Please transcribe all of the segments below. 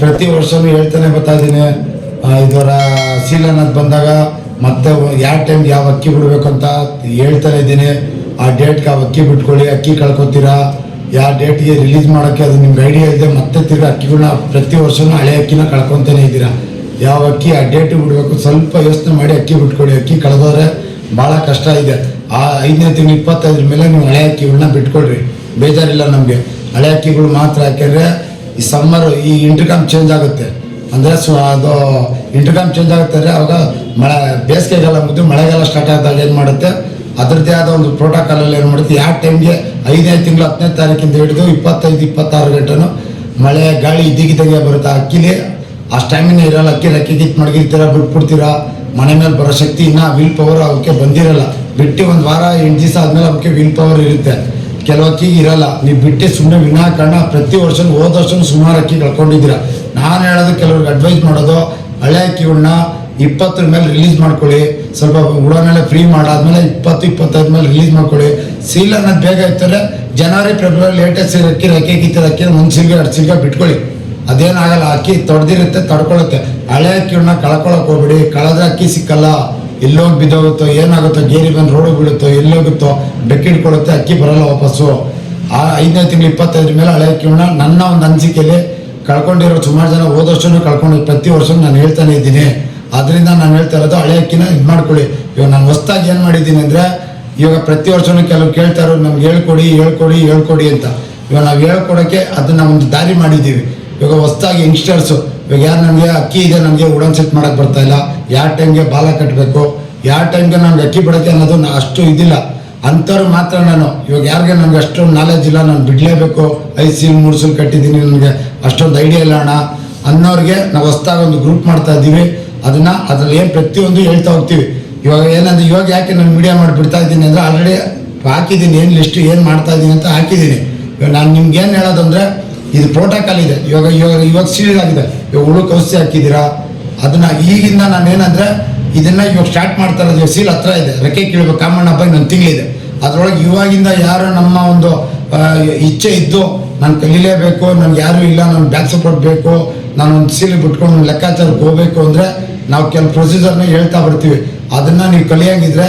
ಪ್ರತಿ ವರ್ಷನೂ ಹೇಳ್ತಾನೆ ಬರ್ತಾ ಇದ್ದೀನಿ. ಇದರ ಸೀಲ್ ಅನ್ನೋದು ಬಂದಾಗ ಮತ್ತೆ ಯಾವ ಟೈಮ್ಗೆ ಯಾವ ಅಕ್ಕಿ ಬಿಡಬೇಕು ಅಂತ ಹೇಳ್ತಾನೆ ಇದ್ದೀನಿ. ಆ ಡೇಟ್ಗೆ ಆ ಅಕ್ಕಿ ಬಿಟ್ಕೊಳ್ಳಿ, ಅಕ್ಕಿ ಕಳ್ಕೊತೀರಾ? ಯಾವ ಡೇಟ್ಗೆ ರಿಲೀಸ್ ಮಾಡೋಕ್ಕೆ ಅದು ನಿಮ್ಗೆ ಐಡಿಯಾ ಇದೆ, ಮತ್ತೆ ತಿರ್ಗಿ ಅಕ್ಕಿಗಳನ್ನ ಪ್ರತಿ ವರ್ಷನೂ ಹಳೆ ಅಕ್ಕಿನ ಕಳ್ಕೊತಾನೆ ಇದ್ದೀರಾ? ಯಾವ ಅಕ್ಕಿ ಆ ಡೇಟಿಗೆ ಬಿಡಬೇಕು, ಸ್ವಲ್ಪ ಯೋಚನೆ ಮಾಡಿ ಅಕ್ಕಿ ಬಿಟ್ಕೊಳ್ಳಿ. ಅಕ್ಕಿ ಕಳೆದೋದ್ರೆ ಭಾಳ ಕಷ್ಟ ಇದೆ. ಆ ಐದನೇ ತಿಂಗಳು, ಇಪ್ಪತ್ತೈದ್ರ ಮೇಲೆ ನೀವು ಹಳೆ ಅಕ್ಕಿಗಳನ್ನ ಬಿಟ್ಕೊಳ್ರಿ. ಬೇಜಾರಿಲ್ಲ ನಮಗೆ. ಹಳೆ ಅಕ್ಕಿಗಳು ಮಾತ್ರ ಯಾಕೆಂದರೆ ಈ ಸಮ್ಮರ್ ಈ ಇಂಟರ್ಕಾಮ್ ಚೇಂಜ್ ಆಗುತ್ತೆ. ಅಂದರೆ ಸೊ ಅದು ಇಂಟರ್ಕಾಮ್ ಚೇಂಜ್ ಆಗುತ್ತೆ ಅಂದರೆ ಅವಾಗ ಮಳೆ, ಬೇಸಿಗೆಗಾಲ ಮುಗಿದು ಮಳೆಗಾಲ ಸ್ಟಾರ್ಟ್ ಆದಾಗ ಏನು ಮಾಡುತ್ತೆ? ಅದರದ್ದೇ ಆದ ಒಂದು ಪ್ರೋಟೋಕಾಲಲ್ಲಿ ಏನು ಮಾಡುತ್ತೆ? ಯಾವ ಟೈಮ್ಗೆ ಐದನೇ ತಿಂಗಳು ಹತ್ತನೇ ತಾರೀಕಿಂದ ಹಿಡಿದು ಇಪ್ಪತ್ತೈದು, ಇಪ್ಪತ್ತಾರು ಗಂಟೆನೂ ಮಳೆ, ಗಾಳಿ ಇದ್ದಿಗಿದ್ದಂಗೆ ಬರುತ್ತೆ. ಅಕ್ಕಿಲಿ ಅಷ್ಟು ಟೈಮಿನ ಇರಲ್ಲ. ಅಕ್ಕಿ ಅಕ್ಕಿ ಕಿತ್ ಮಡಗಿರ್ತೀರ, ಬಿಟ್ಬಿಡ್ತೀರಾ? ಮನೆ ಮೇಲೆ ಬರೋ ಶಕ್ತಿ ಇನ್ನೂ ವಿಲ್ ಪವರ್ ಅವಕ್ಕೆ ಬಂದಿರಲ್ಲ. ಬಿಟ್ಟು ಒಂದು ವಾರ, ಎಂಟು ದಿವಸ ಆದಮೇಲೆ ಅವಕ್ಕೆ ವಿಲ್ ಪವರ್ ಇರುತ್ತೆ. ಕೆಲವು ಅಕ್ಕಿಗೆ ಇರಲ್ಲ. ನೀವು ಬಿಟ್ಟು ಸುಮ್ಮನೆ ವಿನಾಕಾರಣ ಪ್ರತಿ ವರ್ಷ ಹೋದ ವರ್ಷನೂ ಸುಮಾರು ಅಕ್ಕಿ ಕಳ್ಕೊಂಡಿದ್ದೀರಾ. ನಾನು ಹೇಳೋದು ಕೆಲವ್ರಿಗೆ ಅಡ್ವೈಸ್ ಮಾಡೋದು, ಹಳೆ ಅಕ್ಕಿಗಳನ್ನ ಇಪ್ಪತ್ತರ ಮೇಲೆ ರಿಲೀಸ್ ಮಾಡ್ಕೊಳ್ಳಿ. ಸ್ವಲ್ಪ ಉಡಾನೆಲ್ಲ ಫ್ರೀ ಮಾಡಾದ್ಮೇಲೆ ಇಪ್ಪತ್ತು, ಇಪ್ಪತ್ತೈದು ಮೇಲೆ ರಿಲೀಸ್ ಮಾಡ್ಕೊಳ್ಳಿ. ಸೀಲ್ ಅನ್ನೋದು ಬೇಗ ಇರ್ತಾರೆ ಜನವರಿ ಫೆಬ್ರವರಿ ಲೇಟೆಸ್ಟ್ ಅಕ್ಕಿ ಅಕ್ಕಿ ಕಿತ್ತಿರ ಅಕ್ಕಿ ಒಂದು ಸಿಲ್ಗೆ ಎರಡು ಸಿಲ್ಗೆ ಬಿಟ್ಕೊಳ್ಳಿ. ಅದೇನಾಗಲ್ಲ ಅಕ್ಕಿ ತೊಡೆದಿರುತ್ತೆ, ತಡ್ಕೊಳ್ಳುತ್ತೆ. ಹಳೆ ಅಕ್ಕಿಗಳನ್ನ ಕಳ್ಕೊಳಕ್ಕೆ ಹೋಗ್ಬಿಡಿ. ಕಳೆದ್ರೆ ಅಕ್ಕಿ ಸಿಕ್ಕಲ್ಲ. ಎಲ್ಲೋಗಿ ಬಿದ್ದೋಗುತ್ತೋ, ಏನಾಗುತ್ತೋ ಗೇರಿ ಬಂದು ರೋಡು ಬೀಳುತ್ತೋ, ಎಲ್ಲೋಗುತ್ತೋ, ಬೆಕ್ಕಿಡ್ಕೊಳ್ಳುತ್ತೆ, ಅಕ್ಕಿ ಬರಲ್ಲ ವಾಪಸ್ಸು. ಆ ಐದನೇ ತಿಂಗಳು ಇಪ್ಪತ್ತೈದ್ರ ಮೇಲೆ ಹಳೆ ಕಿವಣ ನನ್ನ ಒಂದು ಅನಿಸಿಕೆಯಲ್ಲಿ ಕಳ್ಕೊಂಡಿರೋ ಸುಮಾರು ಜನ ಹೋದ ಕಳ್ಕೊಂಡು ಪ್ರತಿ ವರ್ಷ ನಾನು ಹೇಳ್ತಾನೆ ಇದ್ದೀನಿ. ಅದರಿಂದ ನಾನು ಹೇಳ್ತಾ ಇರೋದು ಹಳೆ ಅಕ್ಕಿನ ಇದು ಮಾಡ್ಕೊಳ್ಳಿ. ಇವಾಗ ನಾನು ಹೊಸ್ದಾಗಿ ಏನು ಮಾಡಿದ್ದೀನಿ ಅಂದರೆ, ಇವಾಗ ಪ್ರತಿ ವರ್ಷವೂ ಕೆಲವು ಕೇಳ್ತಾರೋ ನಮ್ಗೆ ಹೇಳ್ಕೊಡಿ ಹೇಳ್ಕೊಡಿ ಹೇಳ್ಕೊಡಿ ಅಂತ. ಇವಾಗ ನಾವು ಹೇಳ್ಕೊಡೋಕ್ಕೆ ಅದನ್ನ ಒಂದು ದಾರಿ ಮಾಡಿದ್ದೀವಿ. ಇವಾಗ ಹೊಸ್ದಾಗಿ ಯಂಗ್ಸ್ಟರ್ಸು ಇವಾಗ ಯಾರು ನಮಗೆ ಅಕ್ಕಿ ಇದೆ, ನಮಗೆ ಉಡನ್ ಸೆಟ್ ಮಾಡೋಕ್ಕೆ ಬರ್ತಾ ಇಲ್ಲ. ಯಾವ ಟೈಮ್ಗೆ ಬಾಲ ಕಟ್ಟಬೇಕು ಯಾವ ಟೈಮ್ಗೆ ನಮ್ಗೆ ಅಕ್ಕಿ ಬಿಡೋಕ್ಕೆ ಅನ್ನೋದು ಅಷ್ಟು ಇದಿಲ್ಲ. ಅಂಥವ್ರು ಮಾತ್ರ ನಾನು, ಇವಾಗ ಯಾರಿಗೆ ನನಗೆ ಅಷ್ಟೊಂದು ನಾಲೆಜ್ ಇಲ್ಲ, ನಾನು ಬಿಡಲೇಬೇಕು, ಐದು ಸೀಲ್ ಮೂರು ಸೀಲ್ ಕಟ್ಟಿದ್ದೀನಿ ನನಗೆ, ಅಷ್ಟೊಂದು ಐಡಿಯಾ ಇಲ್ಲ ಅಣ್ಣ. ಅನ್ನೋರಿಗೆ ನಾವು ಹೊಸ್ದಾಗಿ ಒಂದು ಗ್ರೂಪ್ ಮಾಡ್ತಾ ಇದ್ದೀವಿ. ಅದನ್ನು ಅದರಲ್ಲಿ ಏನು ಪ್ರತಿಯೊಂದು ಹೇಳ್ತಾ ಹೋಗ್ತೀವಿ. ಇವಾಗ ಏನಂದ್ರೆ, ಇವಾಗ ಯಾಕೆ ನಾನು ಮೀಡಿಯಾ ಮಾಡಿ ಬಿಡ್ತಾ ಇದ್ದೀನಿ ಅಂದರೆ ಆಲ್ರೆಡಿ ಹಾಕಿದ್ದೀನಿ, ಏನು ಲಿಸ್ಟು ಏನು ಮಾಡ್ತಾ ಇದ್ದೀನಿ ಅಂತ ಹಾಕಿದ್ದೀನಿ. ಇವಾಗ ನಾನು ನಿಮ್ಗೆ ಏನು ಹೇಳೋದಂದ್ರೆ ಇದು ಪ್ರೋಟೋಕಾಲ್ ಇದೆ. ಇವಾಗ ಇವಾಗ ಇವಾಗ ಸೀಲ್ ಆಗಿದೆ. ಇವಾಗ ಉಳುಕ್ ಔಷಧಿ ಹಾಕಿದ್ದೀರಾ? ಅದನ್ನ ಈಗಿಂದ ನಾನು ಏನಂದ್ರೆ ಇದನ್ನ ಇವಾಗ ಸ್ಟಾರ್ಟ್ ಮಾಡ್ತಾ ಇರೋದು ಸೀಲ್ ಹತ್ರ ಇದೆ. ರೆಕ್ಕೆ ಕೀಳ್ಬೇಕು. ಕಾಮಣ್ಣ ಹಬ್ಬ ಇನ್ನೊಂದು ತಿಂಗಳಿದೆ. ಅದ್ರೊಳಗೆ ಇವಾಗಿಂದ ಯಾರು ನಮ್ಮ ಒಂದು ಇಚ್ಛೆ ಇದ್ದು ನಾನು ಕಲೀಲೇಬೇಕು, ನನ್ಗೆ ಯಾರು ಇಲ್ಲ, ನಾನು ಬ್ಯಾಕ್ ಸಪೋರ್ಟ್ ಬೇಕು ನಾನು ಒಂದು ಸೀಲ್ ಬಿಟ್ಕೊಂಡು ಲೆಕ್ಕಾಚಾರಕ್ಕೆ ಹೋಗ್ಬೇಕು ಅಂದರೆ ನಾವು ಕೆಲವು ಪ್ರೊಸೀಜರ್ನ ಹೇಳ್ತಾ ಬರ್ತೀವಿ. ಅದನ್ನ ನೀವು ಕಲಿಯಂಗಿದ್ರೆ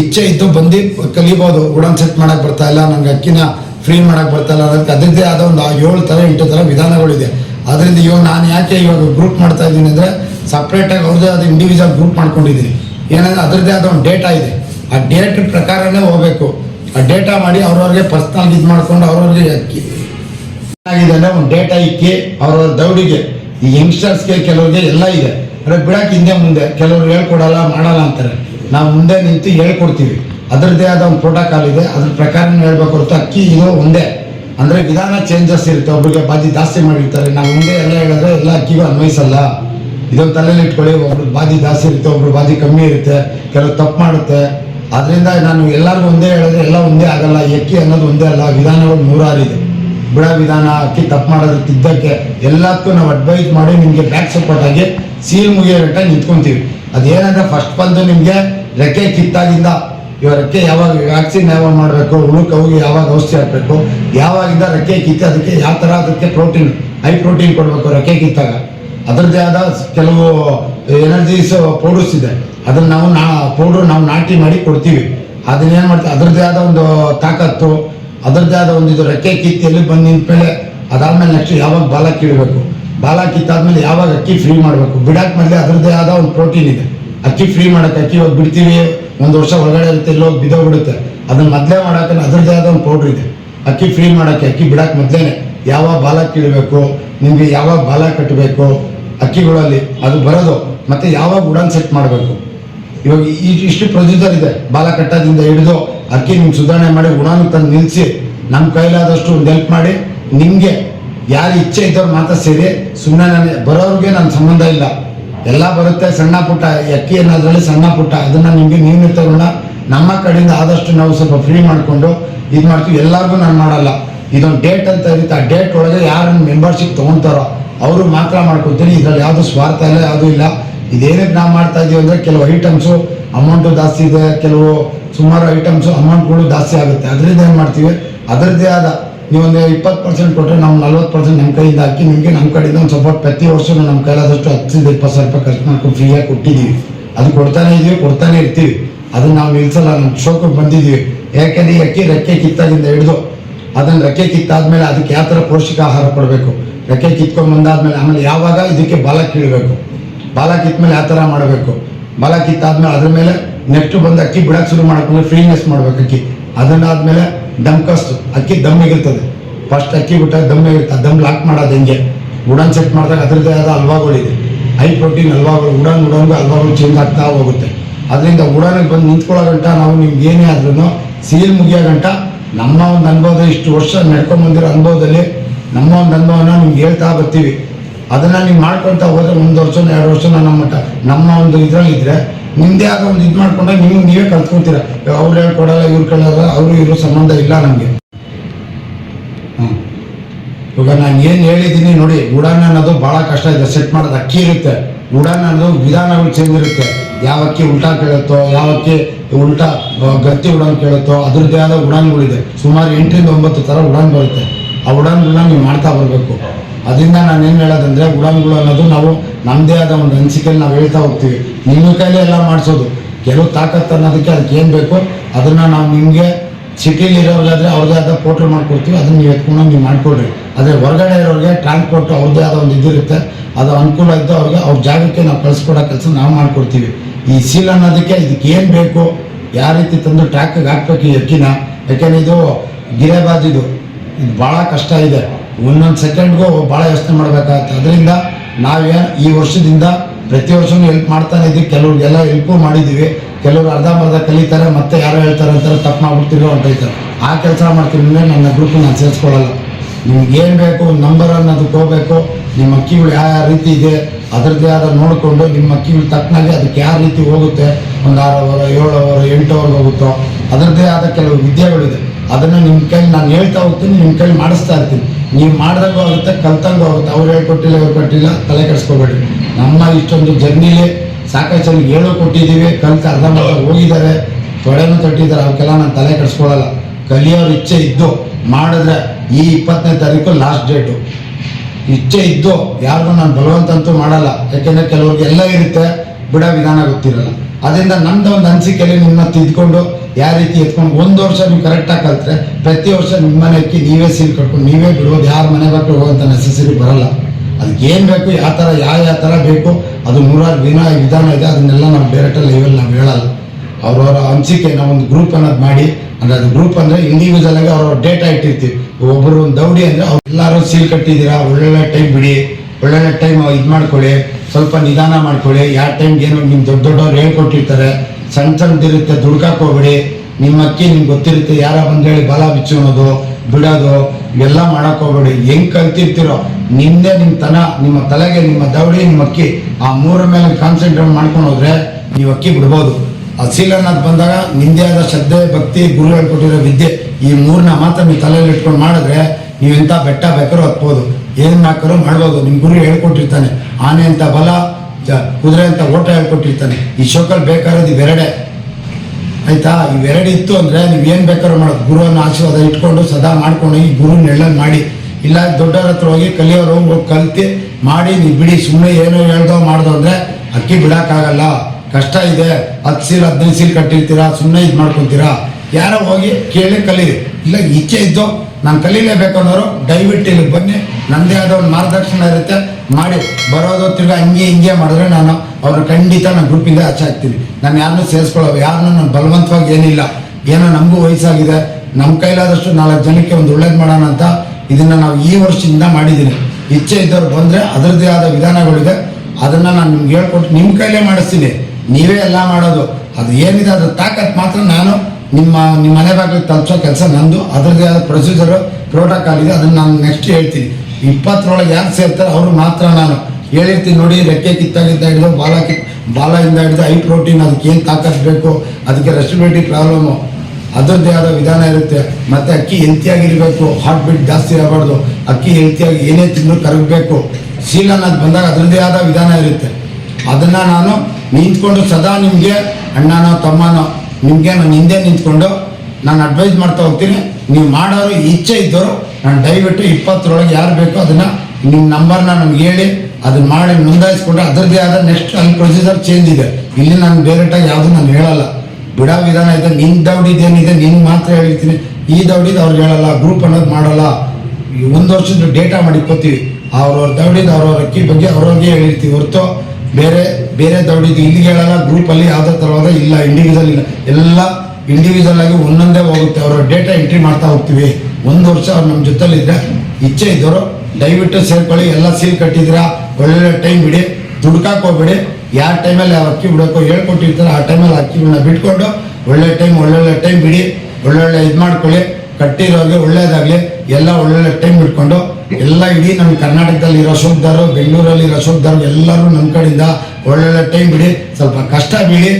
ಇಚ್ಛೆ ಇದ್ದು ಬಂದು, ಕಲಿಬೋದು. ಉಡನ್ ಸೆಟ್ ಮಾಡಕ್ಕೆ ಬರ್ತಾ ಇಲ್ಲ. ನನಗೆ ಅಕ್ಕಿನ ಫ್ರೀ ಮಾಡೋಕ್ಕೆ ಬರ್ತಲ್ಲ ಅದಕ್ಕೆ ಅದರದ್ದೇ ಆದ ಒಂದು ಏಳು ಥರ ಎಂಟು ಥರ ವಿಧಾನಗಳಿದೆ. ಅದರಿಂದ ಇವಾಗ ನಾನು ಯಾಕೆ ಇವಾಗ ಗ್ರೂಪ್ ಮಾಡ್ತಾ ಇದ್ದೀನಿ ಅಂದರೆ ಸಪ್ರೇಟಾಗಿ ಅವ್ರದ್ದೇ ಆದ ಇಂಡಿವಿಜುವಲ್ ಗ್ರೂಪ್ ಮಾಡ್ಕೊಂಡಿದ್ದೀನಿ. ಏನಂದ್ರೆ ಅದರದ್ದೇ ಆದ ಒಂದು ಡೇಟಾ ಇದೆ. ಆ ಡೇಟ್ ಪ್ರಕಾರನೇ ಹೋಗ್ಬೇಕು. ಆ ಡೇಟಾ ಮಾಡಿ ಅವ್ರವ್ರಿಗೆ ಪರ್ಸ್ನಲ್ ಇದು ಮಾಡ್ಕೊಂಡು ಅವ್ರವ್ರಿಗೆ ಅಕ್ಕಿ ಏನಾಗಿದೆ ಅಂದ್ರೆ ಒಂದು ಡೇಟಾ ಇಕ್ಕಿ ಅವ್ರವ್ರ ದೌಡಿಗೆ, ಈ ಯಂಗ್ಸ್ಟರ್ಸ್ಗೆ ಕೆಲವ್ರಿಗೆ ಎಲ್ಲ ಇದೆ. ಅಂದ್ರೆ ಬಿಡಕ್ಕೆ ಹಿಂದೆ ಮುಂದೆ ಕೆಲವ್ರು ಹೇಳ್ಕೊಡಲ್ಲ, ಮಾಡಲ್ಲ ಅಂತಾರೆ. ನಾವು ಮುಂದೆ ನಿಂತು ಹೇಳ್ಕೊಡ್ತೀವಿ. ಅದರದ್ದೇ ಆದ ಒಂದು ಪ್ರೋಟೋಕಾಲ್ ಇದೆ. ಅದ್ರ ಪ್ರಕಾರ ಹೇಳ್ಬೇಕು ಹೊರತು ಅಕ್ಕಿ ಇದು ಒಂದೇ. ಅಂದರೆ ವಿಧಾನ ಚೇಂಜಸ್ ಇರುತ್ತೆ. ಒಬ್ರಿಗೆ ಬಾಜಿ ಜಾಸ್ತಿ ಮಾಡಿರ್ತಾರೆ. ನಾವು ಮುಂದೆ ಎಲ್ಲ ಹೇಳಿದ್ರೆ ಎಲ್ಲ ಅಕ್ಕಿಗೂ ಅನ್ವಯಿಸಲ್ಲ. ಇದೊಂದು ತಲೆಯಲ್ಲಿ ಇಟ್ಕೊಳ್ಳಿ, ಒಬ್ರು ಬಾಜಿ ಜಾಸ್ತಿ ಇರುತ್ತೆ, ಒಬ್ರು ಬಾಜಿ ಕಮ್ಮಿ ಇರುತ್ತೆ, ಕೆಲವು ತಪ್ಪು ಮಾಡುತ್ತೆ. ಅದರಿಂದ ನಾನು ಎಲ್ಲರಿಗೂ ಒಂದೇ ಹೇಳಿದ್ರೆ ಎಲ್ಲ ಒಂದೇ ಆಗಲ್ಲ. ಅಕ್ಕಿ ಅನ್ನೋದು ಒಂದೇ ಅಲ್ಲ. ವಿಧಾನಗಳು ನೂರಾರಿದೆ ಬಿಡ ವಿಧಾನ, ಅಕ್ಕಿ ತಪ್ಪು ಮಾಡೋದು ತಿದ್ದಕ್ಕೆ ಎಲ್ಲದಕ್ಕೂ ನಾವು ಅಡ್ವೈಸ್ ಮಾಡಿ ನಿಮಗೆ ಬ್ಯಾಕ್ ಸಪೋರ್ಟ್ ಆಗಿ ಸೀಲ್ ಮುಗಿಯೋ ಗಂಟ ನಿಂತ್ಕೊಂತೀವಿ. ಅದೇನಂದ್ರೆ ಫಸ್ಟ್ ಬಂದು ನಿಮಗೆ ರೆಕ್ಕೆ ಕಿತ್ತಾಗಿಂದ ಇವಾಗ ರೆಕ್ಕೆ ಯಾವಾಗ ವ್ಯಾಕ್ಸಿನ್ ಯಾವಾಗ ಮಾಡಬೇಕು ಉಳುಕ್ ಅವಿಗೆ ಯಾವಾಗ ಔಷಧಿ ಹಾಕಬೇಕು, ಯಾವಾಗಿಂದ ರೆಕ್ಕೆ ಕಿತ್ತ ಅದಕ್ಕೆ ಯಾವ ಥರ ಅದಕ್ಕೆ ಪ್ರೋಟೀನ್ ಹೈ ಪ್ರೋಟೀನ್ ಕೊಡಬೇಕು ರೆಕ್ಕೆ ಕಿತ್ತಾಗ. ಅದರದ್ದೇ ಆದ ಕೆಲವು ಎನರ್ಜೀಸ್ ಪೌಡರ್ಸ್ ಇದೆ. ಅದನ್ನ ನಾವು ನಾ ಪೌಡರ್ ನಾವು ನಾಟಿ ಮಾಡಿ ಕೊಡ್ತೀವಿ. ಅದನ್ನ ಏನು ಮಾಡ್ತೀವಿ, ಅದರದ್ದೇ ಆದ ಒಂದು ತಾಕತ್ತು, ಅದರದ್ದೇ ಆದ ಒಂದು ಇದು ರೆಕ್ಕೆ ಕಿತ್ತಿ ಎಲ್ಲಿ ಬಂದು ನಿಂತ ಮೇಲೆ ಅದಾದ್ಮೇಲೆ ನೆಕ್ಸ್ಟ್ ಯಾವಾಗ ಬಾಲ ಕೀಳಬೇಕು ಬಾಲ ಕಿತ್ತಾದ್ಮೇಲೆ ಯಾವಾಗ ಅಕ್ಕಿ ಫ್ರೀ ಮಾಡಬೇಕು. ಬಿಡಾಕ್ ಮೇಲೆ ಅದರದ್ದೇ ಆದ ಒಂದು ಪ್ರೋಟೀನ್ ಇದೆ. ಅಕ್ಕಿ ಫ್ರೀ ಮಾಡಕ್ಕೆ ಅಕ್ಕಿ ಇವಾಗ ಬಿಡ್ತೀವಿ. ಒಂದು ವರ್ಷ ಒಳಗಡೆ ಇರುತ್ತೆ ಎಲ್ಲೋಗಿ ಬಿದ್ದೋಗ್ಬಿಡುತ್ತೆ ಅದನ್ನ ಮೊದಲೇ ಮಾಡಕ್ಕೆ ಅದರದ್ದೇ ಆದ ಒಂದು ಪೌಡ್ರ್ ಇದೆ. ಅಕ್ಕಿ ಫ್ರೀ ಮಾಡೋಕ್ಕೆ ಅಕ್ಕಿ ಬಿಡಕ್ಕೆ ಮೊದಲೇ ಯಾವಾಗ ಬಾಲ ಕೀಳಬೇಕು, ನಿಮಗೆ ಯಾವಾಗ ಬಾಲ ಕಟ್ಟಬೇಕು ಅಕ್ಕಿಗಳಲ್ಲಿ ಅದು ಬರೋದು, ಮತ್ತೆ ಯಾವಾಗ ಉಡಾನ್ ಸೆಟ್ ಮಾಡಬೇಕು. ಇವಾಗ ಈ ಇಷ್ಟು ಪ್ರೊಸೀಜರ್ ಇದೆ. ಬಾಲ ಕಟ್ಟೋದ್ರಿಂದ ಹಿಡಿದು ಅಕ್ಕಿ ನಿಮ್ಗೆ ಸುಧಾರಣೆ ಮಾಡಿ ಉಡಾನ್ ತಂದು ನಿಲ್ಲಿಸಿ ನಮ್ಮ ಕೈಲಾದಷ್ಟು ಒಂದು ಹೆಲ್ಪ್ ಮಾಡಿ, ನಿಮಗೆ ಯಾರು ಇಚ್ಛೆ ಇದ್ದವ್ರು ಮಾತ್ರ ಸೇರಿ ಸುಮ್ಮನೆ ನಾನು ಬರೋರಿಗೆ ನನ್ನ ಸಂಬಂಧ ಇಲ್ಲ. ಎಲ್ಲ ಬರುತ್ತೆ, ಸಣ್ಣ ಪುಟ್ಟ ಅಕ್ಕಿ ಅನ್ನೋದ್ರಲ್ಲಿ ಸಣ್ಣ ಪುಟ್ಟ, ಅದನ್ನ ನಿಮಗೆ ನೀವು ತಗೊಂಡ ನಮ್ಮ ಕಡೆಯಿಂದ ಆದಷ್ಟು ನಾವು ಸ್ವಲ್ಪ ಫ್ರೀ ಮಾಡಿಕೊಂಡು ಇದು ಮಾಡ್ತೀವಿ. ಎಲ್ಲರಿಗೂ ನಾನು ಮಾಡಲ್ಲ. ಇದೊಂದು ಡೇಟ್ ಅಂತ ಇರುತ್ತೆ. ಆ ಡೇಟ್ ಒಳಗೆ ಯಾರು ಮೆಂಬರ್ಶಿಪ್ ತೊಗೊತಾರೋ, ಅವರು ಮಾತ್ರ ಮಾಡ್ಕೊಳ್ತೀನಿ ಇದ್ರಲ್ಲಿ ಯಾವುದು ಸ್ವಾರ್ಥ ಇಲ್ಲ, ಯಾವುದೂ ಇಲ್ಲ. ಇದೇನಕ್ಕೆ ನಾವು ಮಾಡ್ತಾ ಇದೀವಿ ಅಂದರೆ ಕೆಲವು ಐಟಮ್ಸು ಅಮೌಂಟು ಜಾಸ್ತಿ ಇದೆ. ಕೆಲವು ಸುಮಾರು ಐಟಮ್ಸು ಅಮೌಂಟ್ಗಳು ಜಾಸ್ತಿ ಆಗುತ್ತೆ. ಅದರಿಂದ ಏನು ಮಾಡ್ತೀವಿ? ಅದರದ್ದೇ ಆದ ನೀವೊಂದು ಇಪ್ಪತ್ತು ಪರ್ಸೆಂಟ್ ಕೊಟ್ಟರೆ ನಾವು ನಲ್ವತ್ತು ಪರ್ಸೆಂಟ್ ನಮ್ಮ ಕೈಯಿಂದ ಹಾಕಿ ನಿಮಗೆ ನಮ್ಮ ಕಡೆಯಿಂದ ಒಂದು ಸ್ವಲ್ಪ ಪ್ರತಿ ವರ್ಷ ನಮ್ಮ ಕೈಲಾದಷ್ಟು ಹತ್ತರಿಂದ ಇಪ್ಪತ್ತು ಸಾವಿರ ರೂಪಾಯಿ ಖರ್ಚು ಮಾಡ್ಕೊಂಡು ಫ್ರೀಯಾಗಿ ಕೊಟ್ಟಿದ್ದೀವಿ. ಅದು ಕೊಡ್ತಾನೆ ಇದೀವಿ ಕೊಡ್ತಾನೆ ಇರ್ತೀವಿ. ಅದನ್ನ ನಾವು ನಿಲ್ಸಲ್ಲ, ನಮ್ಮ ಶೋಕಕ್ಕೆ ಬಂದಿದ್ದೀವಿ. ಯಾಕೆಂದ್ರೆ ಈ ಅಕ್ಕಿ ರೆಕ್ಕೆ ಕಿತ್ತಾಗಿಂದ ಹಿಡಿದು ಅದನ್ನು ರೆಕ್ಕೆ ಕಿತ್ತಾದ್ಮೇಲೆ ಅದಕ್ಕೆ ಯಾವ ಥರ ಪೌಷ್ಟಿಕ ಆಹಾರ ಕೊಡಬೇಕು? ರೆಕ್ಕೆ ಕಿತ್ಕೊಂಡು ಬಂದಾದ್ಮೇಲೆ ಆಮೇಲೆ ಯಾವಾಗ ಇದಕ್ಕೆ ಬಾಲ ಕೀಳಬೇಕು? ಬಾಲ ಕಿತ್ಮೇಲೆ ಯಾವ ಥರ ಮಾಡಬೇಕು? ಬಾಲ ಕಿತ್ತಾದ್ಮೇಲೆ ಅದ್ರ ಮೇಲೆ ನೆಕ್ಸ್ಟ್ ಬಂದು ಅಕ್ಕಿ ಬಿಡಕ್ಕೆ ಶುರು ಮಾಡಬೇಕು ಫ್ರೀನೆಸ್ ಮಾಡಬೇಕು ಅಕ್ಕಿ. ಅದನ್ನಾದ್ಮೇಲೆ ದಮ್ ಕಸ್ತು ಅಕ್ಕಿ ದಮ್ ಇರ್ತದೆ. ಫಸ್ಟ್ ಅಕ್ಕಿ ಬಿಟ್ಟಾಗ ದಮ್ ಆ ದಮ್ ಲಾಕ್ ಮಾಡೋದು ಹೆಂಗೆ? ಉಡನ್ ಸೆಟ್ ಮಾಡಿದಾಗ ಅದರದೇ ಆದ ಹಲ್ವಾಗಳಿದೆ ಹೈ ಪ್ರೋಟೀನ್ ಹಲ್ವಾಗಳು, ಉಡನ್ ಉಡಾನ್ಗೆ ಹಲ್ವಾಗಳು ಚೇಂಜ್ ಆಗ್ತಾ ಹೋಗುತ್ತೆ. ಅದರಿಂದ ಉಡಾನಿಗೆ ಬಂದು ನಿಂತ್ಕೊಳ್ಳೋ ಗಂಟ ನಾವು ನಿಮ್ಗೆ ಏನೇ ಆದ್ರೂ ಸೀಲ್ ಮುಗಿಯೋ ಗಂಟ ನಮ್ಮ ಒಂದು ಅನುಭವದ ಇಷ್ಟು ವರ್ಷ ನಡ್ಕೊಂಡು ಬಂದಿರೋ ಅನುಭವದಲ್ಲಿ ನಮ್ಮ ಒಂದು ಅನುಭವನ ನಿಮ್ಗೆ ಹೇಳ್ತಾ ಬರ್ತೀವಿ. ಅದನ್ನ ನೀವು ಮಾಡ್ಕೊಳ್ತಾ ಹೋದ್ರೆ ಒಂದು ವರ್ಷನ, ಎರಡು ವರ್ಷನ ನಮ್ಮ ನಮ್ಮ ಒಂದು ಇದ್ರಲ್ಲಿ ಇದ್ರೆ ಆಗ ಒಂದು ಇದು ಮಾಡ್ಕೊಂಡ್ರೆ ನೀವು ನೀವೇ ಕಲ್ತ್ಕೊತೀರ ಅವ್ರು ಹೇಳ್ಕೊಡಲ್ಲ ಇವ್ರು ಕೇಳಲ್ಲ, ಅವರು ಇವ್ರ ಸಂಬಂಧ ಇಲ್ಲ ನಮಗೆ. ಹ್ಮ್. ಇವಾಗ ನಾನು ಏನು ಹೇಳಿದ್ದೀನಿ ನೋಡಿ, ಉಡಾನ್ ಅನ್ನೋದು ಭಾಳ ಕಷ್ಟ ಇದೆ. ಸೆಟ್ ಮಾಡೋದು ಅಕ್ಕಿ ಇರುತ್ತೆ. ಉಡಾನ್ ಅನ್ನೋದು ವಿಧಾನಗಳು ಚೇಂಜ್ ಇರುತ್ತೆ. ಯಾವ ಅಕ್ಕಿ ಉಲ್ಟಾ ಕೇಳುತ್ತೋ ಯಾವ ಅಕ್ಕಿ ಉಲ್ಟಾ ಗತ್ತಿ ಉಡಾನ್ ಕೇಳುತ್ತೋ, ಅದ್ರದ್ದೇ ಆದ ಉಡಾನ್ಗಳಿದೆ. ಸುಮಾರು ಎಂಟರಿಂದ ಒಂಬತ್ತು ಥರ ಉಡಾನ್ ಬರುತ್ತೆ. ಆ ಉಡಾನ್ಗಳನ್ನ ನೀವು ಮಾಡ್ತಾ ಬರಬೇಕು. ಅದರಿಂದ ನಾನು ಏನು ಹೇಳೋದಂದ್ರೆ, ಉಡಾನ್ಗಳು ಅನ್ನೋದು ನಾವು ನಮ್ಮದೇ ಆದ ಒಂದು ಅನಿಸಿಕೆಯಲ್ಲಿ ನಾವು ಹೇಳ್ತಾ ಹೋಗ್ತೀವಿ. ನಿಮ್ಮ ಕೈಲಿ ಎಲ್ಲ ಮಾಡಿಸೋದು. ಕೆಲವು ತಾಕತ್ತು ಅನ್ನೋದಕ್ಕೆ ಅದಕ್ಕೆ ಏನು ಬೇಕು ಅದನ್ನು ನಾವು ನಿಮಗೆ ಸಿಟಿಲಿ ಇರೋರ್ಗಾದ್ರೆ ಅವ್ರದ್ದೇ ಆದ ಪೋರ್ಟಲ್ ಮಾಡ್ಕೊಡ್ತೀವಿ. ಅದನ್ನ ನೀವು ಎತ್ಕೊಂಡು ನೀವು ಮಾಡಿಕೊಡ್ರಿ. ಆದರೆ ಹೊರಗಡೆ ಇರೋರಿಗೆ ಟ್ರಾನ್ಸ್ಪೋರ್ಟ್ ಅವ್ರದ್ದೇ ಆದ ಒಂದು ಇದಿರುತ್ತೆ ಅದು ಅನುಕೂಲ ಇದ್ದು ಅವ್ರಿಗೆ ಅವ್ರ ಜಾಗಕ್ಕೆ ನಾವು ಕಳಿಸ್ಕೊಡೋ ಕೆಲಸ ನಾವು ಮಾಡ್ಕೊಡ್ತೀವಿ. ಈ ಸೀಲ್ ಅನ್ನೋದಕ್ಕೆ ಇದಕ್ಕೆ ಏನು ಬೇಕು ಯಾವ ರೀತಿ ತಂದು ಟ್ರ್ಯಾಕಿಗೆ ಹಾಕ್ಬೇಕು ಈ ಎಕ್ಕಿನ ಯಾಕೆಂದ್ರೆ ಇದು ಗಿರೇಬಾದ್ ಇದು. ಇದು ಭಾಳ ಕಷ್ಟ ಇದೆ. ಒಂದೊಂದು ಸೆಕೆಂಡ್ಗೂ ಭಾಳ ಯೋಚನೆ ಮಾಡಬೇಕಾಗತ್ತೆ. ಅದರಿಂದ ನಾವೇನು ಈ ವರ್ಷದಿಂದ ಪ್ರತಿ ವರ್ಷನೂ ಹೆಲ್ಪ್ ಮಾಡ್ತಾನೆ ಇದ್ದೀವಿ ಕೆಲವ್ರಿಗೆಲ್ಲ ಹೆಲ್ಪು ಮಾಡಿದ್ದೀವಿ ಕೆಲವರು ಅರ್ಧಂಬರ್ಧ ಕಲಿತಾರೆ, ಮತ್ತೆ ಯಾರೋ ಹೇಳ್ತಾರೆ ಅಂತಾರೆ ತಪ್ಪು ಮಾಡ್ಬಿಡ್ತೀರೋ ಅಂತ ಹೇಳ್ತಾರೆ. ಆ ಕೆಲಸ ಮಾಡ್ತೀನಿ ನನ್ನ ಗ್ರೂಪ್ ನಾನು ಸೇರಿಸ್ಕೊಳ್ಳಲ್ಲ ನಿಮ್ಗೆ ಏನು ಬೇಕು ನಂಬರ್ ಅನ್ನೋದಕ್ಕೆ ಹೋಗ್ಬೇಕು. ನಿಮ್ಮ ಅಕ್ಕಿಗಳು ಯಾವ ಯಾವ ರೀತಿ ಇದೆ, ಅದರದ್ದೇ ಆದ ನೋಡಿಕೊಂಡು ನಿಮ್ಮ ಅಕ್ಕಿಗಳು ತಕ್ಕನಾಗಿ ಅದಕ್ಕೆ ಯಾವ ರೀತಿ ಹೋಗುತ್ತೆ, ಒಂದು ಆರು ಅವರ್, ಏಳು ಅವರ್, ಎಂಟು ಅವರ್ಗೆ ಹೋಗುತ್ತೋ, ಅದರದ್ದೇ ಆದ ಕೆಲವು ವಿದ್ಯೆಗಳಿದೆ ಅದನ್ನು ನಿಮ್ಮ ಕೈಲಿ ನಾನು ಹೇಳ್ತಾ ಹೋಗ್ತೀನಿ ನಿಮ್ಮ ಕೈಲಿ ಮಾಡಿಸ್ತಾ ಇರ್ತೀನಿ. ನೀವು ಮಾಡ್ದಂಗೂ ಆಗುತ್ತೆ, ಕಲ್ತಂಗೂ ಆಗುತ್ತೆ. ಅವ್ರು ಹೇಳ್ಕೊಟ್ಟಿಲ್ಲ, ಇವ್ರು ಕೊಟ್ಟಿಲ್ಲ, ತಲೆ ಕೆಡಿಸ್ಕೋಬೇಡಿ. ನಮ್ಮ ಇಷ್ಟೊಂದು ಜರ್ನಿಲಿ ಸಾಕಷ್ಟು ಜನಕ್ಕೆ ಹೇಳೋ ಕೊಟ್ಟಿದ್ದೀವಿ, ಕಲ್ತು ಅರ್ಧ ಹೋಗಿದ್ದಾರೆ, ತೊಡೆನೂ ತಟ್ಟಿದ್ದಾರೆ, ಅವಕ್ಕೆಲ್ಲ ನಾನು ತಲೆ ಕೆಡಿಸ್ಕೊಳ್ಳಲ್ಲ. ಕಲಿಯೋರು ಇಚ್ಛೆ ಇದ್ದು ಮಾಡಿದ್ರೆ ಈ ಇಪ್ಪತ್ತನೇ ತಾರೀಕು ಲಾಸ್ಟ್ ಡೇಟು ಇಚ್ಛೆ ಇದ್ದು ಯಾರಿಗೂ ನಾನು ಬಲವಂತಂತೂ ಮಾಡಲ್ಲ. ಯಾಕೆಂದರೆ ಕೆಲವ್ರಿಗೆ ಎಲ್ಲ ಇರುತ್ತೆ, ಬಿಡೋ ವಿಧಾನ ಗೊತ್ತಿರಲ್ಲ. ಅದರಿಂದ ನಮ್ದು ಒಂದು ಅನಿಸಿಕೆಯಲ್ಲಿ ನಿಮ್ಮನ್ನ ತಿದ್ಕೊಂಡು ಯಾವ ರೀತಿ ಎತ್ಕೊಂಡು ಒಂದು ವರ್ಷ ನೀವು ಕರೆಕ್ಟಾಗಿ ಕಲ್ತ್ರೆ ಪ್ರತಿ ವರ್ಷ ನಿಮ್ಮ ಮನೆ ಅಕ್ಕಿ ನೀವೇ ಸೀಲ್ ಕಟ್ಕೊಂಡು ನೀವೇ ಬಿಡೋದು ಯಾರ ಮನೆ ಬಟ್ಟು ಹೋಗೋಂಥ ನೆಸೆಸರಿ ಬರಲ್ಲ. ಅದಕ್ಕೆ ಏನು ಬೇಕು, ಯಾವ ಥರ ಯಾವ ಯಾವ ಥರ ಬೇಕು, ಅದು ನೂರಾರು ದಿನ ವಿಧಾನ ಇದೆ, ಅದನ್ನೆಲ್ಲ ನಾವು ಡೈರೆಕ್ಟ್ ಲೈವಲ್ಲಿ ನಾವು ಹೇಳಲ್ಲ. ಅವರವರ ಅನಿಸಿಕೆ ಒಂದು ಗ್ರೂಪ್ ಅನ್ನೋದು ಮಾಡಿ, ಅಂದರೆ ಅದು ಗ್ರೂಪ್ ಅಂದರೆ ಇಂಡಿವಿಜುವಲ್ ಆಗಿ ಅವ್ರವ್ರ ಡೇಟಾ ಇಟ್ಟಿರ್ತೀವಿ. ಒಬ್ಬರು ಒಂದು ದೌಡಿ ಅಂದರೆ ಅವ್ರು ಎಲ್ಲರೂ ಸೀಲ್ ಕಟ್ಟಿದ್ದೀರಾ, ಒಳ್ಳೊಳ್ಳೆ ಟೈಮ್ ಬಿಡಿ, ಒಳ್ಳೊಳ್ಳೆ ಟೈಮ್ ಇದು ಮಾಡ್ಕೊಳ್ಳಿ, ಸ್ವಲ್ಪ ನಿಧಾನ ಮಾಡ್ಕೊಳ್ಳಿ ಯಾವ ಟೈಮ್ಗೆ ಏನೋ ನಿಮ್ಮ ದೊಡ್ಡ ದೊಡ್ಡವ್ರು ಹೇಳ್ಕೊಟ್ಟಿರ್ತಾರೆ, ಸಣ್ಣ ಸಣ್ಣದಿರುತ್ತೆ, ದುಡ್ಕಾಕ್ ನಿಮ್ಮ ಅಕ್ಕಿ ನಿಮ್ಗೆ ಗೊತ್ತಿರುತ್ತೆ, ಯಾರ ಬಂದೇಳಿ ಬಲ ಬಿಚ್ಚೋಣೋದು ಬಿಡೋದು ಇವೆಲ್ಲ ಮಾಡಕ್ ಹೋಗ್ಬೇಡಿ. ಹೆಂಗ್ ಕಲ್ತಿರ್ತಿರೋ ನಿಮ್ದೇ ನಿಮ್ಮ ತನ, ನಿಮ್ಮ ತಲೆಗೆ, ನಿಮ್ಮ ದವಡಿ ನಿಮ್ಮ ಅಕ್ಕಿ, ಆ ಮೂರ ಮೇಲೆ ಕಾನ್ಸಂಟ್ರೇಟ್ ಮಾಡ್ಕೊಂಡು ಹೋದ್ರೆ ನೀವು ಅಕ್ಕಿ ಬಿಡ್ಬೋದು. ಅಸೀಲ್ ಅನ್ನೋದು ಬಂದಾಗ ನಿಂದೇ ಆದ ಶ್ರದ್ಧೆ, ಭಕ್ತಿ, ಗುರು ಹೇಳ್ಕೊಟ್ಟಿರೋ ವಿದ್ಯೆ, ಈ ಮೂರನ್ನ ಮಾತ್ರ ನೀವು ತಲೆಯಲ್ಲಿ ಇಟ್ಕೊಂಡು ಮಾಡಿದ್ರೆ ನೀವು ಎಂಥ ಬೆಟ್ಟ ಬೇಕಾದ್ರೂ ಹತ್ಬೋದು. ಏನ್ ಬೇಕಾದ್ರೂ ಮಾಡ್ಬೋದು? ನಿಮ್ಮ ಗುರು ಹೇಳ್ಕೊಟ್ಟಿರ್ತಾನೆ. ಆನೆ ಅಂತ ಬಲ ಕುದುರೆ ಅಂತ ಓಟ ಹೇಳ್ಕೊಟ್ಟಿರ್ತಾನೆ. ಈ ಶೋಕಲ್ ಬೇಕಾಗಿರೋದು ಇವೆರಡೆ. ಆಯ್ತಾ? ಇವೆರಡು ಇತ್ತು ಅಂದ್ರೆ ನೀವು ಏನ್ ಬೇಕಾದ್ರೂ ಮಾಡೋದು. ಗುರುವನ್ನ ಆಶೀರ್ವಾದ ಇಟ್ಕೊಂಡು ಸದಾ ಮಾಡ್ಕೊಂಡು ಈ ಗುರು ನೆಳ್ಳನ್ ಮಾಡಿ. ಇಲ್ಲ ದೊಡ್ಡವ್ರ ಹತ್ರ ಹೋಗಿ ಕಲಿಯೋರು ಹೋಗಿ ಕಲ್ತಿ ಮಾಡಿ, ನೀವು ಬಿಡಿ ಸುಮ್ಮನೆ ಏನೋ ಹೇಳ್ದೋ ಮಾಡ್ದೋ ಅಂದ್ರೆ ಅಕ್ಕಿ ಬಿಡೋಕ್ಕಾಗಲ್ಲ. ಕಷ್ಟ ಇದೆ. ಹತ್ತು ಸೀಲ್, ಹದಿನೈದು ಸೀಲ್ ಕಟ್ಟಿರ್ತೀರಾ? ಸುಮ್ಮನೆ ಇದು ಮಾಡ್ಕೊತೀರಾ? ಯಾರೋ ಹೋಗಿ ಕೇಳಿ ಕಲೀರಿ. ಇಲ್ಲ ಇಚ್ಛೆ ಇದ್ದೋ ನಾನು ಕಲೀಲೇಬೇಕು ಅನ್ನೋರು ದಯವಿಟ್ಟು ಇಲ್ಲಿಗೆ ಬನ್ನಿ. ನನ್ನದೇ ಆದ ಒಂದು ಮಾರ್ಗದರ್ಶನ ಇರುತ್ತೆ. ಮಾಡಿ. ಬರೋದು ತಿರ್ಗಾ ಹಂಗೆ ಹಿಂಗೆ ಮಾಡಿದ್ರೆ ನಾನು ಅವ್ರು ಖಂಡಿತ ನಾನು ಗ್ರೂಪಿಂದ ಆಚೆ ಆಗ್ತೀನಿ. ನಾನು ಯಾರನ್ನೂ ಸೇರಿಸ್ಕೊಳ್ಳೋ ಯಾರನ್ನೂ ನಾನು ಬಲವಂತವಾಗಿ ಏನಿಲ್ಲ. ಏನೋ ನಮಗೂ ವಯಸ್ಸಾಗಿದೆ. ನಮ್ಮ ಕೈಲಾದಷ್ಟು ನಾಲ್ಕು ಜನಕ್ಕೆ ಒಂದು ಒಳ್ಳೇದು ಮಾಡೋಣ ಅಂತ ಇದನ್ನು ನಾವು ಈ ವರ್ಷದಿಂದ ಮಾಡಿದ್ದೀನಿ ಇಚ್ಛೆ ಇದ್ದವ್ರು ಬಂದರೆ ಅದರದ್ದೇ ಆದ ವಿಧಾನಗಳಿದೆ. ಅದನ್ನು ನಾನು ನಿಮ್ಗೆ ಹೇಳ್ಕೊಟ್ಟು ನಿಮ್ಮ ಕೈಲೇ ಮಾಡಿಸ್ತೀನಿ. ನೀವೇ ಎಲ್ಲ ಮಾಡೋದು. ಅದು ಏನಿದೆ ಅದ್ರ ತಾಕತ್ ಮಾತ್ರ ನಾನು ನಿಮ್ಮ ನಿಮ್ಮ ಮನೆ ಬಾಗಿಲಿಗೆ ತಲುಪಿಸೋ ಕೆಲಸ ನಂದು. ಅದರದ್ದೇ ಆದ ಪ್ರೊಸೀಜರು ಪ್ರೋಟೋಕಾಲ್ ಇದೆ. ಅದನ್ನು ನಾನು ನೆಕ್ಸ್ಟ್ ಹೇಳ್ತೀನಿ. ಇಪ್ಪತ್ತರೊಳಗೆ ಯಾರು ಸೇರ್ತಾರೆ ಅವರು ಮಾತ್ರ ನಾನು. ಹೇಳಿರ್ತೀನಿ ನೋಡಿ, ರೆಕ್ಕೆ ಕಿತ್ತಾಗಿದ್ದ ಹಿಡಿದು ಬಾಲ ಕಿತ್ ಬಾಲದಿಂದ ಹಿಡಿದು ಹೈ ಪ್ರೋಟೀನ್ ಅದಕ್ಕೆ ಏನು ತಾಕತ್ ಬೇಕು, ಅದಕ್ಕೆ ರೆಸ್ಪಿರೇಟರಿ ಪ್ರಾಬ್ಲಮ್ಮು ಅದರದ್ದೇ ಆದ ವಿಧಾನ ಇರುತ್ತೆ. ಮತ್ತು ಅಕ್ಕಿ ಹೆಲ್ತಿಯಾಗಿರಬೇಕು ಹಾರ್ಟ್ ಬೀಟ್ ಜಾಸ್ತಿ ಇರಬಾರ್ದು. ಅಕ್ಕಿ ಹೆಲ್ತಿಯಾಗಿ ಏನೇ ತಿಂದರೂ ಕರಗಬೇಕು. ಸೀಲನ್ ಅದು ಬಂದಾಗ ಅದರದ್ದೇ ಆದ ವಿಧಾನ ಇರುತ್ತೆ. ಅದನ್ನು ನಾನು ನಿಂತ್ಕೊಂಡು ಸದಾ ನಿಮಗೆ ಅಣ್ಣನೋ, ತಮ್ಮನೋ, ನಿಮಗೆ ನಾನು ಹಿಂದೆ ನಿಂತ್ಕೊಂಡು ನಾನು ಅಡ್ವೈಸ್ ಮಾಡ್ತಾ ಹೋಗ್ತೀನಿ. ನೀವು ಮಾಡೋರು ಇಚ್ಛೆ ಇದ್ದವರು ನಾನು ದಯವಿಟ್ಟು ಇಪ್ಪತ್ತರೊಳಗೆ ಯಾರು ಬೇಕೋ ಅದನ್ನು ನಿಮ್ಮ ನಂಬರ್ನ ನಮ್ಗೆ ಹೇಳಿ. ಅದನ್ನ ಮಾಡಿ ನೋಂದಾಯಿಸ್ಕೊಂಡ್ರೆ ಅದರದ್ದೇ ಆದ ನೆಕ್ಸ್ಟ್ ಅಲ್ಲಿ ಪ್ರೊಸೀಜರ್ ಚೇಂಜ್ ಇದೆ. ಇಲ್ಲಿ ನಾನು ಡೈರೆಕ್ಟಾಗಿ ಯಾವುದು ನಾನು ಹೇಳಲ್ಲ. ಬಿಡೋ ವಿಧಾನ ಇದೆ ನಿನ್ನ ದೌಡಿದೇನಿದೆ ನಿನ್ ಮಾತ್ರ ಹೇಳ್ತೀನಿ. ಈ ದೌಡಿದು ಅವ್ರಿಗೆ ಹೇಳಲ್ಲ ಗ್ರೂಪ್ ಅನ್ನೋದು ಮಾಡಲ್ಲ. ಒಂದು ವರ್ಷದ ಡೇಟಾ ಮಾಡಿಕೊತೀವಿ. ಅವ್ರವ್ರ ದೌಡಿದ ಅವ್ರವ್ರ ಅಕ್ಕಿ ಬಗ್ಗೆ ಅವ್ರವ್ರಿಗೆ ಹೇಳಿರ್ತೀವಿ ಹೊರತು ಬೇರೆ ಬೇರೆ ದೌಡಿದ್ದು ಇಲ್ಲಿ ಹೇಳಲ್ಲ ಗ್ರೂಪಲ್ಲಿ ಯಾವುದೇ ಥರವಾದ ಇಲ್ಲ ಇಂಡಿವಿಜುವಲ್ ಇಲ್ಲ. ಎಲ್ಲ ಇಂಡಿವಿಜುವಲ್ ಆಗಿ ಒಂದೊಂದೇ ಹೋಗುತ್ತೆ. ಅವರ ಡೇಟಾ ಎಂಟ್ರಿ ಮಾಡ್ತಾ ಹೋಗ್ತೀವಿ. ಒಂದು ವರ್ಷ ಅವ್ರು ನಮ್ಮ ಜೊತೆಲಿದ್ರೆ ಇಚ್ಛೆ ಇದ್ದವರು ದಯವಿಟ್ಟು ಸೇರ್ಕೊಳ್ಳಿ. ಎಲ್ಲ ಸೀಲ್ ಕಟ್ಟಿದ್ದೀರಾ? ಒಳ್ಳೊಳ್ಳೆ ಟೈಮ್ ಬಿಡಿ, ದುಡ್ಕಾಕ್ ಹೋಗ್ಬೇಡಿ. ಯಾವ ಟೈಮಲ್ಲಿ ಯಾವ ಅಕ್ಕಿ ಬಿಡೋಕ್ಕೋ ಹೇಳ್ಕೊಟ್ಟಿರ್ತಾರೆ, ಆ ಟೈಮಲ್ಲಿ ಅಕ್ಕಿಗಳನ್ನ ಬಿಟ್ಕೊಂಡು ಒಳ್ಳೆ ಟೈಮ್ ಒಳ್ಳೊಳ್ಳೆ ಟೈಮ್ ಬಿಡಿ. ಒಳ್ಳೊಳ್ಳೆ ಇದು ಮಾಡ್ಕೊಳ್ಳಿ. ಕಟ್ಟಿರೋರಿಗೆ ಒಳ್ಳೇದಾಗಲಿ. ಎಲ್ಲ ಒಳ್ಳೊಳ್ಳೆ ಟೈಮ್ ಇಟ್ಕೊಂಡು, ಎಲ್ಲ ಇಡೀ ನಮ್ಮ ಕರ್ನಾಟಕದಲ್ಲಿ ಇರೋ ಅಶೋಕ್ದಾರು ಬೆಂಗಳೂರಲ್ಲಿ ಇರೋ ಅಶೋಕ್ದಾರು ಎಲ್ಲರೂ ನಮ್ಮ ಕಡೆಯಿಂದ ಒಳ್ಳೊಳ್ಳೆ ಟೈಮ್ ಬಿಡಿ. ಸ್ವಲ್ಪ ಕಷ್ಟ ಬೀಳಿ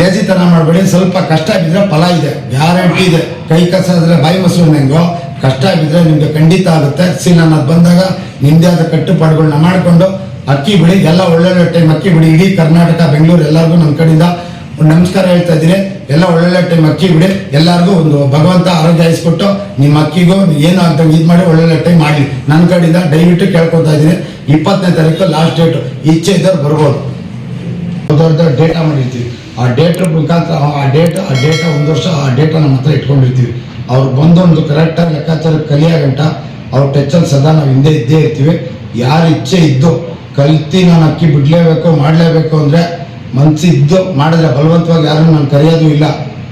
ಲೇಜಿತನ ಮಾಡಬೇಡಿ. ಸ್ವಲ್ಪ ಕಷ್ಟ ಬಿದ್ದರೆ ಫಲ ಇದೆ ಗ್ಯಾರಂಟಿ ಇದೆ. ಕೈ ಕಸಾದ್ರೆ ಬಾಯಿ ಮೊಸರು ಹೆಂಗೋ ಕಷ್ಟ ಬಿದ್ದರೆ ನಿಮಗೆ ಖಂಡಿತ ಆಗುತ್ತೆ. ಸಿ ನನ್ನ ಬಂದಾಗ ನಿಮ್ಮದೇ ಆದ ಕಟ್ಟುಪಾಡುಗಳನ್ನ ಮಾಡಿಕೊಂಡು ಅಕ್ಕಿ ಬಿಡಿ ಎಲ್ಲ ಒಳ್ಳೊಳ್ಳೆ ಟೈಮ್ ಅಕ್ಕಿ ಬಿಡಿ, ಇಡೀ ಕರ್ನಾಟಕ, ಬೆಂಗಳೂರು ಎಲ್ಲರಿಗೂ ನಮ್ಮ ಕಡೆಯಿಂದ ಒಂದು ನಮಸ್ಕಾರ ಹೇಳ್ತಾ ಇದ್ದೀನಿ. ಎಲ್ಲ ಒಳ್ಳೊಳ್ಳೆ ಟೈಮ್ ಅಕ್ಕಿ ಬಿಡಿ, ಎಲ್ಲರಿಗೂ ಒಂದು ಭಗವಂತ ಆರೋಗ್ಯ ಹಾಯಿಸ್ಕೊಟ್ಟು ನಿಮ್ಮ ಅಕ್ಕಿಗೂ ಏನು ಅಂತ ಇದು ಮಾಡಿ ಒಳ್ಳೊಳ್ಳೆ ಟೈಮ್ ಮಾಡಿ ನನ್ನ ಕಡೆಯಿಂದ ದಯವಿಟ್ಟು ಕೇಳ್ಕೊತಾ ಇದ್ದೀನಿ. ಇಪ್ಪತ್ತನೇ ತಾರೀಕು ಲಾಸ್ಟ್ ಡೇಟು ಇಚ್ಛೆ ಇದ್ದವ್ರು ಬರ್ಬೋದು. ದೊಡ್ಡ ಡೇಟಾ ಮಾಡಿರ್ತೀವಿ. ಆ ಡೇಟ್ ಮುಖಾಂತರ, ಆ ಡೇಟ್ ಆ ಡೇಟಾ ಒಂದು ವರ್ಷ, ಆ ಡೇಟಾ ನಮ್ಮ ಹತ್ರ ಇಟ್ಕೊಂಡಿರ್ತೀವಿ. ಅವ್ರು ಬಂದು ಕರೆಕ್ಟಾಗಿ ಲೆಕ್ಕಾಚಾರ ಕಲಿಯೋ ಗಂಟ ಅವ್ರ ಟಚ್ಚಲ್ಲಿ ಸದಾ ನಾವು ಹಿಂದೆ ಇದ್ದೇ ಇರ್ತೀವಿ. ಯಾರ ಇಚ್ಛೆ ಇದ್ದು ಕಲ್ತಿ ನಾನು ಅಕ್ಕಿ ಬಿಡಲೇಬೇಕು, ಮಾಡಲೇಬೇಕು ಅಂದರೆ ಮನಸ್ಸಿದ್ದು ಮಾಡಿದ್ರೆ ಬಲವಂತವಾಗಿ ಯಾರನ್ನು ನಾನು ಕರೆಯೋದು ಇಲ್ಲ.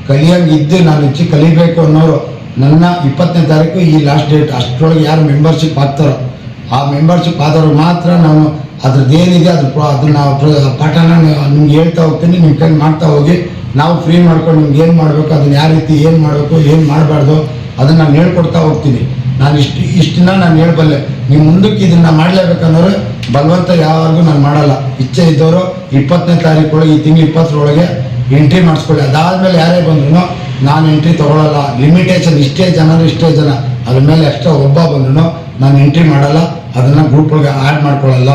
ಕಲಿಯೋಂಗೆ ಇದ್ದು ನಾನು ಇಚ್ಛೆ ಕಲಿಬೇಕು ಅನ್ನೋರು ನನ್ನ ಇಪ್ಪತ್ತನೇ ತಾರೀಕು ಈ ಲಾಸ್ಟ್ ಡೇಟ್ ಅಷ್ಟರೊಳಗೆ ಯಾರು ಮೆಂಬರ್ಶಿಪ್ ಆಗ್ತಾರೋ ಆ ಮೆಂಬರ್ಶಿಪ್ ಆದವ್ರು ಮಾತ್ರ ನಾನು ಅದ್ರದ್ದು ಏನಿದೆ ಅದ್ರ ಪ್ರ- ಅದನ್ನ ಪಾಠನ ನಿಮ್ಗೆ ಹೇಳ್ತಾ ಹೋಗ್ತೀನಿ ನಿಮ್ಮ ಕೈ ಮಾಡ್ತಾ ಹೋಗಿ. ನಾವು ಫ್ರೀ ಮಾಡ್ಕೊಂಡು ನಿಮ್ಗೆ ಏನು ಮಾಡಬೇಕು, ಅದನ್ನ ಯಾವ ರೀತಿ ಏನು ಮಾಡಬೇಕು, ಏನು ಮಾಡಬಾರ್ದು, ಅದನ್ನು ನಾನು ಹೇಳ್ಕೊಡ್ತಾ ಹೋಗ್ತೀನಿ. ನಾನು ಇಷ್ಟು ಇಷ್ಟನ್ನ ನಾನು ಹೇಳ್ಬಲ್ಲೆ, ನೀವು ಮುಂದಕ್ಕೆ ಇದನ್ನ ಮಾಡಲೇಬೇಕನ್ನೋರು ಬಲವಂತ ಯಾವಾಗೂ ನಾನು ಮಾಡಲ್ಲ. ಇಚ್ಛೆ ಇದ್ದವರು ಇಪ್ಪತ್ತನೇ ತಾರೀಕು ಈ ತಿಂಗಳು ಇಪ್ಪತ್ತರೊಳಗೆ ಎಂಟ್ರಿ ಮಾಡಿಸ್ಕೊಳ್ಳಿ. ಅದಾದ್ಮೇಲೆ ಯಾರೇ ಬಂದ್ರು ನಾನು ಎಂಟ್ರಿ ತಗೊಳ್ಳಲ್ಲ ಲಿಮಿಟೇಷನ್ ಇಷ್ಟೇ ಜನ ಇಷ್ಟೇ ಜನ. ಅದ್ರ ಮೇಲೆ ಎಷ್ಟೋ ಒಬ್ಬ ಬಂದ್ರು ನಾನು ಎಂಟ್ರಿ ಮಾಡಲ್ಲ. ಅದನ್ನ ಗ್ರೂಪ್ ಒಳಗೆ ಆ್ಯಡ್ ಮಾಡ್ಕೊಳ್ಳಲ್ಲ.